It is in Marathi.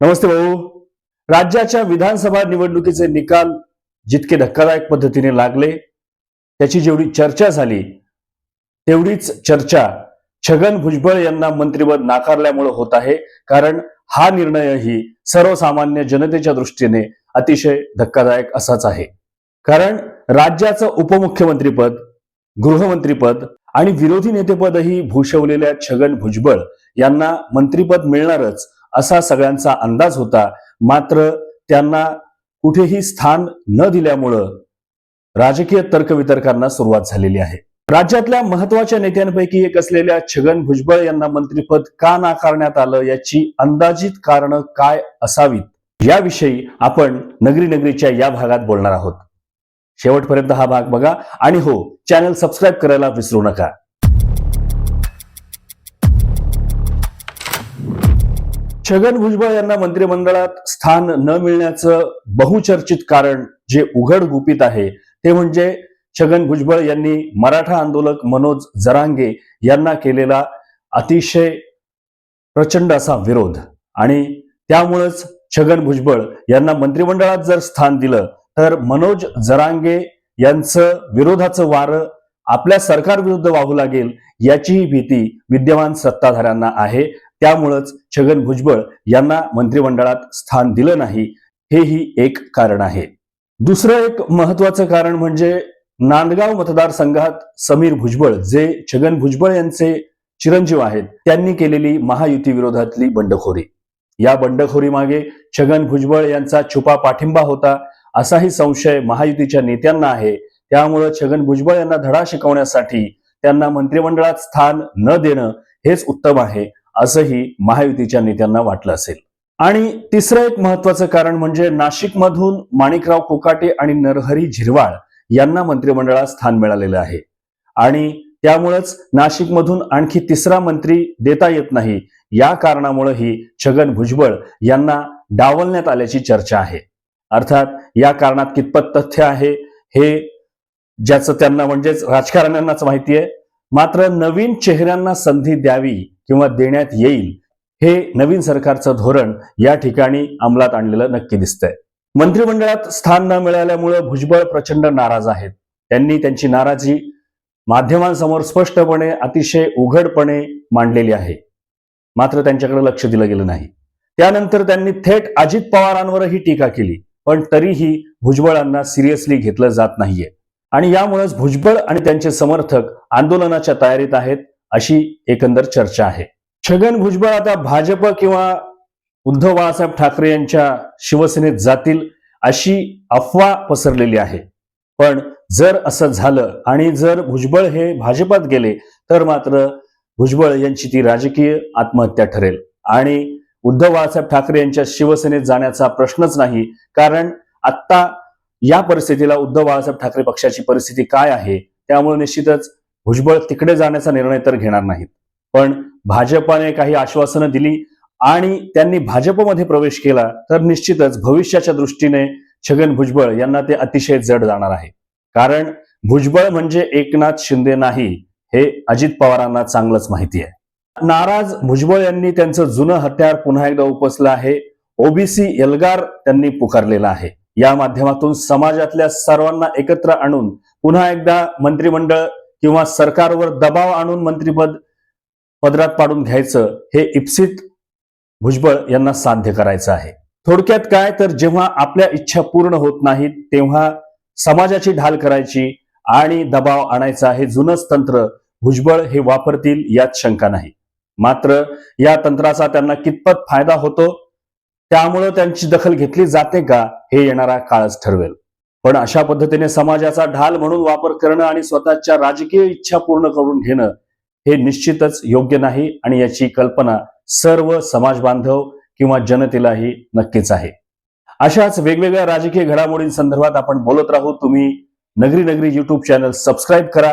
नमस्ते भाऊ. राज्याच्या विधानसभा निवडणुकीचे निकाल जितके धक्कादायक पद्धतीने लागले त्याची जेवढी चर्चा झाली तेवढीच चर्चा छगन भुजबळ यांना मंत्रिपद नाकारल्यामुळे होत आहे. कारण हा निर्णयही सर्वसामान्य जनतेच्या दृष्टीने अतिशय धक्कादायक असाच आहे. कारण राज्याचं उपमुख्यमंत्रीपद गृहमंत्रीपद आणि विरोधी नेतेपदही भूषवलेल्या छगन भुजबळ यांना मंत्रिपद मिळणारच असा सगळ्यांचा अंदाज होता. मात्र त्यांना कुठेही स्थान न दिल्यामुळं राजकीय तर्कवितर्कांना सुरुवात झालेली आहे. राज्यातल्या महत्त्वाच्या नेत्यांपैकी एक असलेल्या छगन भुजबळ यांना मंत्रिपद का नाकारण्यात आलं याची अंदाजित कारणं काय असावीत याविषयी आपण नगरी नगरीच्या या भागात बोलणार आहोत. शेवटपर्यंत हा भाग बघा आणि हो चॅनल सबस्क्राईब करायला विसरू नका. छगन भुजबळ यांना मंत्रिमंडळात स्थान न मिळण्याचं बहुचर्चित कारण जे उघड गुपित आहे ते म्हणजे छगन भुजबळ यांनी मराठा आंदोलक मनोज जरांगे यांना केलेला अतिशय प्रचंड असा विरोध. आणि त्यामुळेच छगन भुजबळ यांना मंत्रिमंडळात जर स्थान दिलं तर मनोज जरांगे यांचं विरोधाचं वारं आपल्या सरकारविरुद्ध वाहू लागेल याचीही भीती विद्यमान सत्ताधाऱ्यांना आहे. त्यामुळंच छगन भुजबळ यांना मंत्रिमंडळात स्थान दिलं नाही हेही एक कारण आहे. दुसरं एक महत्वाचं कारण म्हणजे नांदगाव मतदारसंघात समीर भुजबळ जे छगन भुजबळ यांचे चिरंजीव आहेत त्यांनी केलेली महायुती विरोधातली बंडखोरी. या बंडखोरी मागे छगन भुजबळ यांचा छुपा पाठिंबा होता असाही संशय महायुतीच्या नेत्यांना आहे. त्यामुळं छगन भुजबळ यांना धडा शिकवण्यासाठी त्यांना मंत्रिमंडळात स्थान न देणं हेच उत्तम आहे. असंही महायुतीच्या नेत्यांना वाटलं असेल. आणि तिसरं एक महत्वाचं कारण म्हणजे नाशिकमधून माणिकराव कोकाटे आणि नरहरी झिरवाळ यांना मंत्रिमंडळात स्थान मिळालेलं आहे. आणि त्यामुळेच नाशिकमधून आणखी तिसरा मंत्री देता येत नाही. या कारणामुळेही छगन भुजबळ यांना डावलण्यात आल्याची चर्चा आहे. अर्थात या कारणात कितपत तथ्य आहे हे ज्याचं त्यांना म्हणजेच राजकारण्यांनाच माहिती आहे. मात्र नवीन चेहऱ्यांना संधी द्यावी किंवा देण्यात येईल हे नवीन सरकारचं धोरण या ठिकाणी अंमलात आणलेलं नक्की दिसतंय. मंत्रिमंडळात स्थान न मिळाल्यामुळे भुजबळ प्रचंड नाराज आहेत. त्यांनी त्यांची नाराजी माध्यमांसमोर स्पष्टपणे अतिशय उघडपणे मांडलेली आहे. मात्र त्यांच्याकडे लक्ष दिलं गेलं नाही. त्यानंतर त्यांनी थेट अजित पवारांवरही टीका केली पण तरीही भुजबळांना सिरियसली घेतलं जात नाहीये. आणि यामुळेच भुजबळ आणि त्यांचे समर्थक आंदोलनाच्या तयारीत आहेत. अशी एकंदर चर्चा आहे. छगन भुजबळ आता भाजप किंवा उद्धव बाळासाहेब ठाकरे यांच्या शिवसेनेत जातील अशी अफवा पसरलेली आहे. पण जर असं झालं आणि जर भुजबळ हे भाजपात गेले तर मात्र भुजबळ यांची ती राजकीय आत्महत्या ठरेल. आणि उद्धव बाळासाहेब ठाकरे यांच्या शिवसेनेत जाण्याचा प्रश्नच नाही कारण आत्ता या परिस्थितीला उद्धव बाळासाहेब ठाकरे पक्षाची परिस्थिती काय आहे त्यामुळे निश्चितच भुजबळ तिकडे जाण्याचा निर्णय तर घेणार नाहीत. पण भाजपाने काही आश्वासनं दिली आणि त्यांनी भाजपमध्ये प्रवेश केला तर निश्चितच भविष्याच्या दृष्टीने छगन भुजबळ यांना ते अतिशय जड जाणार आहे. कारण भुजबळ म्हणजे एकनाथ शिंदे नाही हे अजित पवारांना चांगलंच माहिती आहे. नाराज भुजबळ यांनी त्यांचं जुनं हत्यार पुन्हा एकदा उपसलं आहे. ओबीसी एल्गार त्यांनी पुकारलेला आहे. या माध्यमातून समाजातल्या सर्वांना एकत्र आणून पुन्हा एकदा मंत्रिमंडळ किंवा सरकारवर दबाव आणून मंत्रीपद पदरात पाडून घ्यायचं हे इप्सित भुजबळ यांना साध्य करायचं आहे. थोडक्यात काय? तर जेव्हा आपल्या इच्छा पूर्ण होत नाहीत तेव्हा समाजाची ढाल करायची आणि दबाव आणायचा हे जुनच तंत्र भुजबळ हे वापरतील यात शंका नाही. मात्र या तंत्राचा त्यांना कितपत फायदा होतो त्यामुळं त्यांची दखल घेतली जाते का हे येणारा काळच ठरवेल. पण अशा पद्धतीने समाजाचा ढाल म्हणून वापर करणं आणि स्वतःच्या राजकीय इच्छा पूर्ण करून घेणं हे निश्चितच योग्य नाही आणि याची कल्पना सर्व समाज बांधव किंवा जनतेलाही नक्कीच आहे. अशाच वेगवेगळ्या राजकीय घडामोडींसंदर्भात आपण बोलत राहू. तुम्ही नगरी नगरी युट्यूब चॅनल सबस्क्राईब करा.